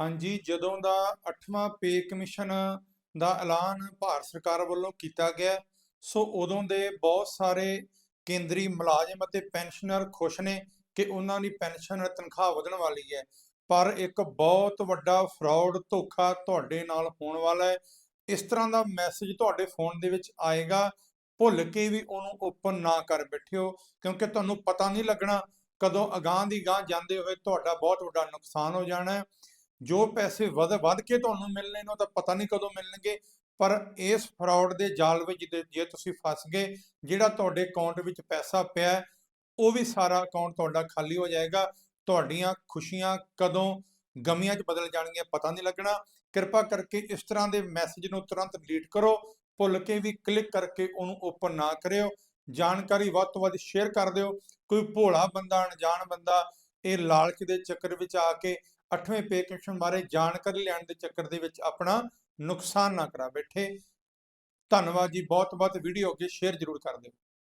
ਹਾਂਜੀ, ਜਦੋਂ ਦਾ 8ਵਾਂ pay commission ਦਾ ਐਲਾਨ ਭਾਰਤ ਸਰਕਾਰ ਵੱਲੋਂ ਕੀਤਾ ਗਿਆ, ਸੋ ਉਦੋਂ ਦੇ ਬਹੁਤ ਸਾਰੇ ਕੇਂਦਰੀ ਮੁਲਾਜ਼ਮ ਅਤੇ ਪੈਨਸ਼ਨਰ ਖੁਸ਼ ਨੇ ਕਿ ਉਹਨਾਂ ਦੀ ਪੈਨਸ਼ਨ ਤਨਖਾਹ ਵਧਣ ਵਾਲੀ ਹੈ। ਪਰ ਇੱਕ ਬਹੁਤ ਵੱਡਾ ਫਰਾਡ ਧੋਖਾ ਤੁਹਾਡੇ ਨਾਲ ਹੋਣ ਵਾਲਾ ਹੈ। ਇਸ ਤਰ੍ਹਾਂ ਦਾ ਮੈਸੇਜ ਤੁਹਾਡੇ ਫੋਨ ਦੇ ਵਿੱਚ ਆਏਗਾ, ਭੁੱਲ ਕੇ ਵੀ ਉਹਨੂੰ ਓਪਨ ਨਾ ਕਰ ਬੈਠਿਓ, ਕਿਉਂਕਿ ਤੁਹਾਨੂੰ ਪਤਾ ਨਹੀਂ ਲੱਗਣਾ ਕਦੋਂ ਅਗਾਂਹ ਦੀ ਗਾਂਹ ਜਾਂਦੇ ਹੋਏ ਤੁਹਾਡਾ ਬਹੁਤ ਵੱਡਾ ਨੁਕਸਾਨ ਹੋ ਜਾਣਾ ਹੈ। ਜੋ ਪੈਸੇ ਵੱਧ ਵੱਧ ਕੇ ਤੁਹਾਨੂੰ ਮਿਲਣੇ ਨੇ ਉਹ ਤਾਂ ਪਤਾ ਨਹੀਂ ਕਦੋਂ ਮਿਲਣਗੇ, ਪਰ ਇਸ ਫਰਾਡ ਦੇ ਜਾਲ ਵਿੱਚ ਜੇ- ਤੁਸੀਂ ਫਸ ਗਏ, ਜਿਹੜਾ ਤੁਹਾਡੇ ਅਕਾਊਂਟ ਵਿੱਚ ਪੈਸਾ ਪਿਆ ਉਹ ਵੀ ਸਾਰਾ ਅਕਾਊਂਟ ਤੁਹਾਡਾ ਖਾਲੀ ਹੋ ਜਾਏਗਾ, ਤੁਹਾਡੀਆਂ ਖੁਸ਼ੀਆਂ ਕਦੋਂ ਗਮੀਆਂ 'ਚ ਬਦਲ ਜਾਣਗੀਆਂ ਪਤਾ ਨਹੀਂ ਲੱਗਣਾ। ਕਿਰਪਾ ਕਰਕੇ ਇਸ ਤਰ੍ਹਾਂ ਦੇ ਮੈਸੇਜ ਨੂੰ ਤੁਰੰਤ ਡਿਲੀਟ ਕਰੋ, ਭੁੱਲ ਕੇ ਵੀ ਕਲਿੱਕ ਕਰਕੇ ਉਹਨੂੰ ਓਪਨ ਨਾ ਕਰਿਓ, ਜਾਣਕਾਰੀ ਵੱਧ ਤੋਂ ਵੱਧ ਸ਼ੇਅਰ ਕਰ ਦਿਓ। ਕੋਈ ਭੋਲਾ ਬੰਦਾ, ਅਣਜਾਣ ਬੰਦਾ, ਇਹ ਲਾਲਚ ਦੇ ਚੱਕਰ ਵਿੱਚ ਆ ਕੇ 8ਵੇਂ ਪੇ ਕਮਿਸ਼ਨ ਬਾਰੇ ਜਾਣਕਾਰੀ ਲੈਣ ਦੇ ਚੱਕਰ ਦੇ ਵਿੱਚ ਆਪਣਾ ਨੁਕਸਾਨ ਨਾ ਕਰਾ। ਬੈਠੇ, ਧੰਨਵਾਦ ਜੀ ਬਹੁਤ ਬਹੁਤ ਵੀਡੀਓ ਅੱਗੇ ਸ਼ੇਅਰ ਜ਼ਰੂਰ ਕਰ ਦਿਓ।